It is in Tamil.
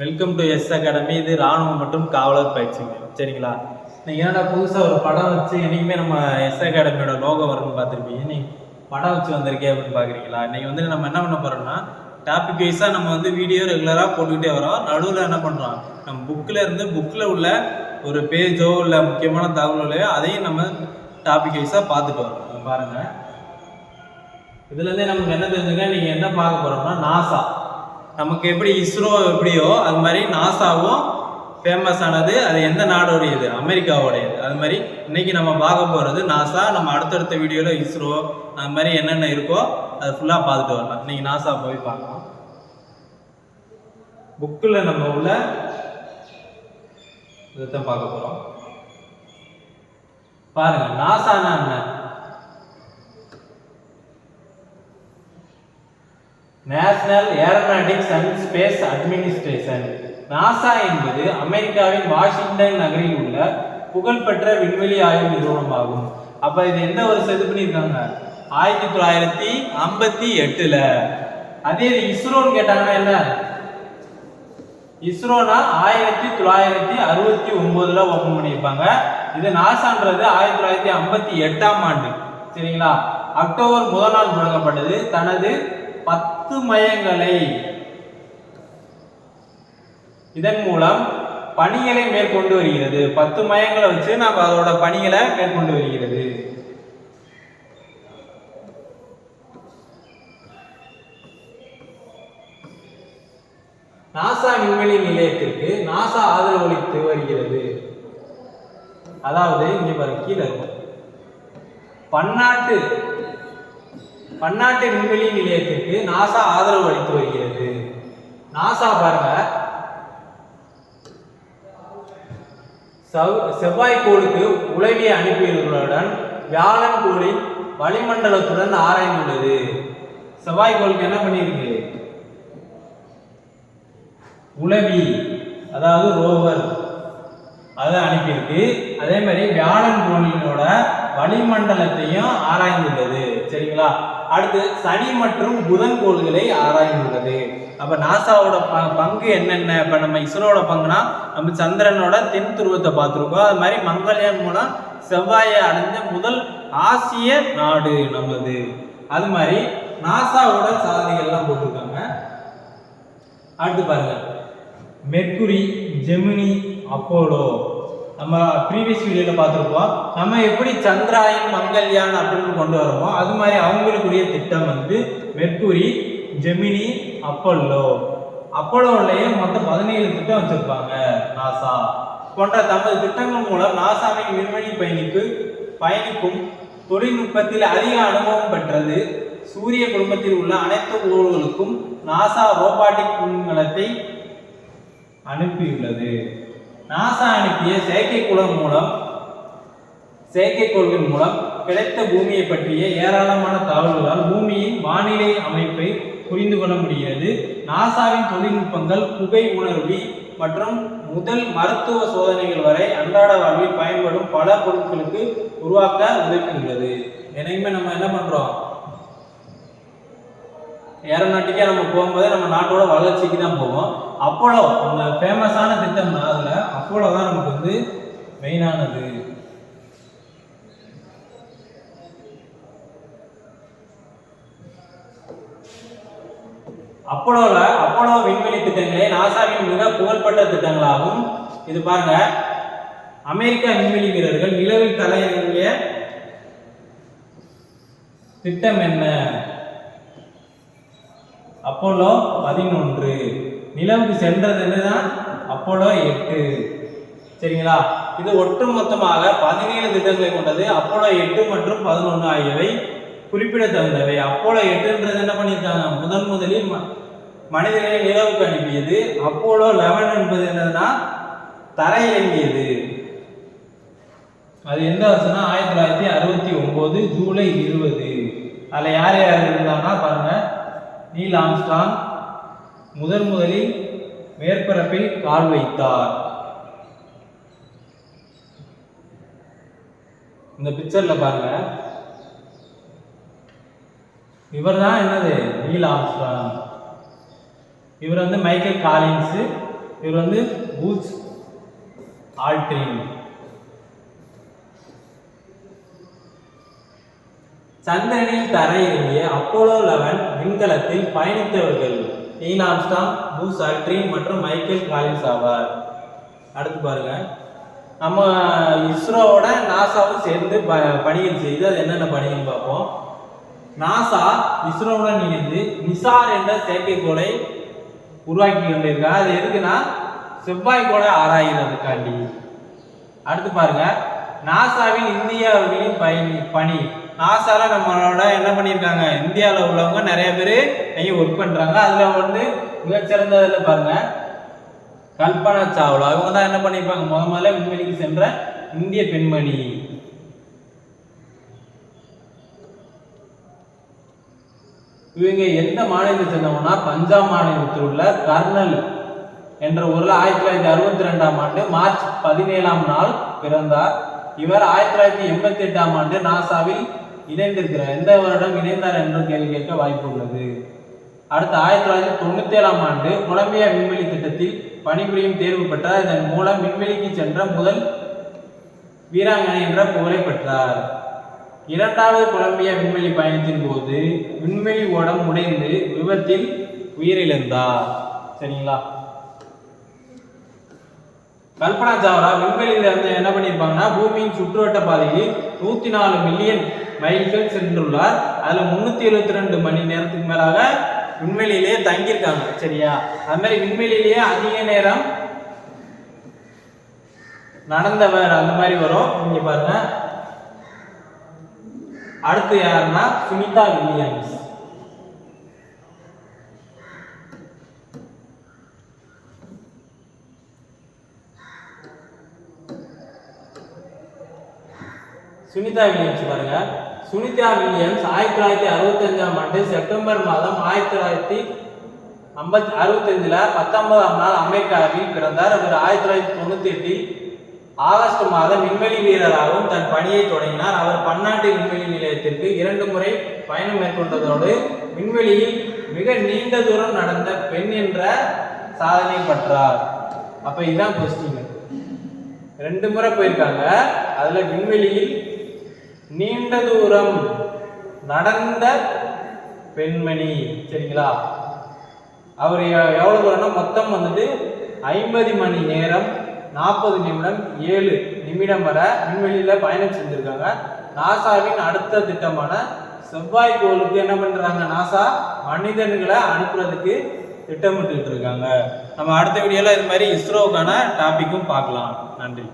வெல்கம் டு எஸ் அகாடமி இது ராணுவம் மற்றும் காவலர் பயிற்சிங்க. சரிங்களா? நீங்கள் என்னடா புதுசாக ஒரு படம் வச்சு என்றைக்குமே நம்ம எஸ் அகாடமியோட லோகோ வரும்னு பார்த்துருப்பீங்க. நீ படம் வச்சு வந்திருக்கே அப்படின்னு பார்க்குறீங்களா? இன்றைக்கி வந்து நம்ம என்ன பண்ண போகிறோம்னா டாபிக் வைஸாக நம்ம வந்து வீடியோ ரெகுலராக போட்டுக்கிட்டே வரோம். நடுவில் என்ன பண்ணுறோம் நம்ம புக்கில் இருந்து புக்கில் உள்ள ஒரு பேஜோ இல்லை முக்கியமான தகவல்களையோ அதையும் நம்ம டாபிக் வைஸாக பார்த்துட்டு வரோம். பாருங்கள் இதுலேருந்தே நமக்கு என்ன தெரிஞ்சுக்க நீங்கள் என்ன பார்க்க போகிறோம்னா நாசா நமக்கு எப்படி இஸ்ரோ எப்படியோ அது மாதிரி நாசாவும் ஃபேமஸ் ஆனது அது எந்த நாடோடையது? அமெரிக்காவோடையது. அது மாதிரி இன்னைக்கு நம்ம பார்க்க போகிறது நாசா நம்ம அடுத்தடுத்த வீடியோவில் இஸ்ரோ அது மாதிரி என்னென்ன இருக்கோ அது ஃபுல்லாக பார்த்துட்டு வரலாம். இன்னைக்கு நாசா போய் பார்க்கலாம். புக்கில் நம்ம உள்ள இதைத்தான் பார்க்க போகிறோம் பாருங்கள் நாசானா என்ன? National Aeronautics and Space Administration. NASA என்பது அமெரிக்காவின் வாஷிங்டன் நகரில் உள்ள புகழ்பெற்ற விண்வெளி ஆய்வு நிறுவனமாகும். அப்ப இது எந்த வருஷம் இது பண்ணியிருக்காங்க? ஆயிரத்தி தொள்ளாயிரத்தி ஐம்பத்தி எட்டுல. அதே இது இஸ்ரோன்னு கேட்டாங்கன்னா என்ன? இஸ்ரோனா ஆயிரத்தி தொள்ளாயிரத்தி அறுபத்தி ஒன்பதுல ஓபன் பண்ணியிருப்பாங்க. இது நாசான்றது ஆயிரத்தி தொள்ளாயிரத்தி ஐம்பத்தி எட்டாம் ஆண்டு. சரிங்களா? அக்டோபர் முதல் நாள் தொடங்கப்பட்டது. தனது பத்து மையங்களை. இதன் மூலம் பணிகளை மேற்கொண்டு வருகிறது. பத்து மையங்களை வச்சு நம்ம அதோட பணிகளை மேற்கொண்டு வருகிறது. நாசா விண்வெளி நிலையத்திற்கு நாசா ஆதரவளித்து வருகிறது. அதாவது இங்க பாருங்க கீழே இருக்கும். பன்னாட்டு பன்னாட்டு விண்வெளி நிலையத்திற்கு நாசா ஆதரவு அளித்து வருகிறது. நாசா பாருங்க. செவ்- செவ்வாய் கோளுக்கு உளவிய அனுப்பியவர்களுடன் வியாழன் கோளின் வளிமண்டலத்துடன் ஆராய்ந்துள்ளது. செவ்வாய் கோளுக்கு என்ன பண்ணியிருக்கு? உளவி அதாவது ரோவர் அதை அனுப்பியிருக்கு. அதே மாதிரி வியாழன் கோளினோட வளிமண்டலத்தையும் ஆராய்ந்துள்ளது. சரிங்களா? அடுத்து சனி மற்றும் புதன் கோள்களை ஆராய்ந்துள்ளது அப்ப நாசாவோட ப- பங்கு என்னென்ன? இப்ப நம்ம இஸ்ரோட பங்குனா நம்ம சந்திரனோட தென் துருவத்தை பார்த்துருக்கோம். அது மாதிரி மங்கள்யான் மூலம் செவ்வாயை அடைஞ்ச முதல் ஆசிய நாடு நம்மது அது மாதிரி நாசாவோட சாதனைகள்லாம் போட்டிருக்காங்க. அடுத்து பாருங்க. Mercury Gemini Apollo. நம்ம ப்ரீவியஸ் வீடியோவில் பார்த்துருப்போம். நம்ம எப்படி சந்திராயன் மங்கள்யான் அப்படின்னு கொண்டு வரோமோ அது மாதிரி அவங்களுக்குரிய திட்டம் வந்து மெர்க்குரி ஜெமினி அப்பல்லோ. அப்போலோவிலேயே மொத்தம் பதினேழு திட்டம் வச்சுருப்பாங்க நாசா. போன்ற தமது திட்டங்கள் மூலம் நாசாவின் விண்வெளி பயணிக்கு பயணிக்கும் தொழில்நுட்பத்தில் அதிக அனுபவம் பெற்றது. சூரிய குடும்பத்தில் உள்ள அனைத்து ஊர்களுக்கும் நாசா ரோபாட்டிக் விண்கலத்தை அனுப்பியுள்ளது. நாசா அனுப்பிய செயற்கைக்கோள் மூலம் செயற்கைக்கோள்கள் மூலம் கிடைத்த பூமியை பற்றிய ஏராளமான தகவல்களால் பூமியின் வானிலை அமைப்பை புரிந்து கொள்ள முடிகிறது. நாசாவின் தொழில்நுட்பங்கள் புகை உணர்வி மற்றும் முதல் மருத்துவ சோதனைகள் வரை அன்றாட வாழ்வில் பயன்படும் பல பொருட்களுக்கு உருவாக்க உதவுகின்றது எனக்குமே நம்ம என்ன பண்றோம்? ஏரோநாட்டிக்கே நம்ம போகும்போது நம்ம நாட்டோட வளர்ச்சிக்கு தான் போவோம். அப்போலோ அந்த ஃபேமஸான திட்டம் அதில் அப்போலோ தான் நமக்கு வந்து மெயினானது அப்போலோவில் அப்போலோ விண்வெளி திட்டங்களே நாசாவின் மிக புகழ்பெற்ற திட்டங்களாகும். இது பாருங்க. அமெரிக்க விண்வெளி வீரர்கள் நிலவில் தலையிறங்கிய திட்டம் என்ன? அப்போலோ பதினொன்று. நிலவுக்கு சென்றது என்னதான் அப்போலோ எட்டு. சரிங்களா? இது ஒட்டுமொத்தமாக பதினேழு திட்டங்களை கொண்டது. அப்போலோ எட்டு மற்றும் பதினொன்று ஆகியவை குறிப்பிடத்தகுந்தவை. அப்போலோ எட்டுன்றது என்ன பண்ணியிருக்காங்க? முதன் முதலில் ம- மனிதர்களை நிலவுக்கு அனுப்பியது. அப்போலோ லெவன் என்பது என்னதுன்னா? தரையிறங்கியது அது எந்த வருஷம்னா? ஆயிரத்தி தொள்ளாயிரத்தி அறுபத்தி ஒன்பது ஜூலை இருபது. அதில் யார் யார் இருந்தாங்கன்னா பாருங்க. நீல் ஆம்ஸ்டாங் முதன் முதலில் மேற்பரப்பில் கால் வைத்தார். இந்த பிக்சர்ல பாருங்க. இவர் தான் என்னது? நீல் ஆம்ஸ்ட்ராங் இவர் வந்து மைக்கேல் காலின்ஸ் இவர் வந்து பூச் ஆல்ட்ரின் சந்திரனில் தரையிறங்கிய அப்போலோ லெவன் விண்கலத்தில் பயணித்தவர்கள். நீல் ஆம்ஸ்டாங் பூஸ் அல்ட்ரின் மற்றும் மைக்கேல் காலின்ஸ் ஆவார். அடுத்து பாருங்க. நம்ம இஸ்ரோவோட நாசாவும் சேர்ந்து ப பணிகள் செய்து அது என்னென்ன பணிகள் பார்ப்போம். நாசா இஸ்ரோவுடன் இணைந்து நிசார் என்ற செயற்கைக்கோளை உருவாக்கி கொண்டிருக்கா அது எதுக்குன்னா செவ்வாய்க்கோளை ஆராய்கிறதுக்காண்டி அடுத்து பாருங்க. நாசாவின் இந்தியாவின் பயணி பணி நாசால நம்மளோட என்ன பண்ணியிருக்காங்க? இந்தியாவில் உள்ளவங்க நிறைய பேர் இங்கே ஒர்க் பண்ணுறாங்க அதில் வந்து மிகச்சிறந்ததில் பாருங்கள் கல்பனா சாவ்லா. இவங்க தான் என்ன பண்ணியிருப்பாங்க? முத முதல்ல விண்வெளிக்கு சென்ற இந்திய பெண்மணி. இவங்க எந்த மாநிலத்தை சேர்ந்தவங்கன்னா பஞ்சாப் மாநிலத்தில் உள்ள கர்னல் என்ற ஊரில் ஆயிரத்தி தொள்ளாயிரத்தி அறுபத்தி ரெண்டாம் ஆண்டு மார்ச் பதினேழாம் நாள் பிறந்தார். இவர் ஆயிரத்தி தொள்ளாயிரத்தி எண்பத்தி எட்டாம் ஆண்டு நாசாவில் இணைந்திருக்கிறார் எந்த வருடம் இணைந்தார் என்று கேள்வி கேட்க வாய்ப்பு உள்ளது. அடுத்து ஆயிரத்தி தொள்ளாயிரத்தி தொண்ணூத்தி ஏழாம் ஆண்டு கொலம்பியா விண்வெளி திட்டத்தில் பணிபுரியும் தேர்வு பெற்றார். இதன் மூலம் விண்வெளிக்கு சென்ற முதல் வீராங்கனை என்ற புகழை பெற்றார். இரண்டாவது கொலம்பியா விண்வெளி பயணத்தின் போது விண்வெளி ஓடம் உடைந்து விபத்தில் உயிரிழந்தார். சரிங்களா? கல்பனா சாவ்லா விண்வெளியில இருந்து என்ன பண்ணியிருப்பாங்கன்னா பூமியின் சுற்றுவட்ட பாதையில் நூத்தி நாலு மில்லியன் மைல்கள் சென்றுள்ளார். அதுல முன்னூத்தி எழுபத்தி ரெண்டு மணி நேரத்துக்கு மேலாக விண்வெளியிலேயே தங்கியிருக்காங்க. சரியா? அது மாதிரி விண்வெளியிலேயே அதிக நேரம் நடந்தவர் அந்த மாதிரி வரும். இங்க பாருங்க. அடுத்து யாருன்னா சுனிதா வில்லியம்ஸ். சுனிதா வில்லியம்ஸ் பாருங்க. சுனிதா வில்லியம்ஸ் ஆயிரத்தி தொள்ளாயிரத்தி அறுபத்தஞ்சாம் ஆண்டு செப்டம்பர் மாதம் ஆயிரத்தி தொள்ளாயிரத்தி ஐம்பத்தி அறுபத்தஞ்சில் பத்தொன்பதாம் நாள் அமெரிக்காவில் பிறந்தார். அவர் ஆயிரத்தி தொள்ளாயிரத்தி தொண்ணூத்தி எட்டில் ஆகஸ்ட் மாதம் விண்வெளி வீரராகவும் தன் பணியை தொடங்கினார். அவர் பன்னாட்டு விண்வெளி நிலையத்திற்கு இரண்டு முறை பயணம் மேற்கொண்டதோடு விண்வெளியில் மிக நீண்ட தூரம் நடந்த பெண் என்ற சாதனை பெற்றார். அப்ப இதுதான் கொஸ்டின் ரெண்டு முறை போயிருக்காங்க. அதுல விண்வெளியில் நீண்ட தூரம் நடந்த பெண்மணி சரிங்களா? அவர் எவ்வளோ எவ்வளவு தூரம்னா மொத்தம் வந்துட்டு ஐம்பது மணி நேரம் நாற்பது நிமிடம் ஏழு நிமிடம் வரை விண்வெளியில பயணம் செஞ்சிருக்காங்க. நாசாவின் அடுத்த திட்டமான செவ்வாய் கோளுக்கு என்ன பண்றாங்க நாசா? மனிதன்களை அனுப்புறதுக்கு திட்டமிட்டு இருக்காங்க. நம்ம அடுத்த வீடியோல இது மாதிரி இஸ்ரோவுக்கான டாபிக்கும் பார்க்கலாம். நன்றி.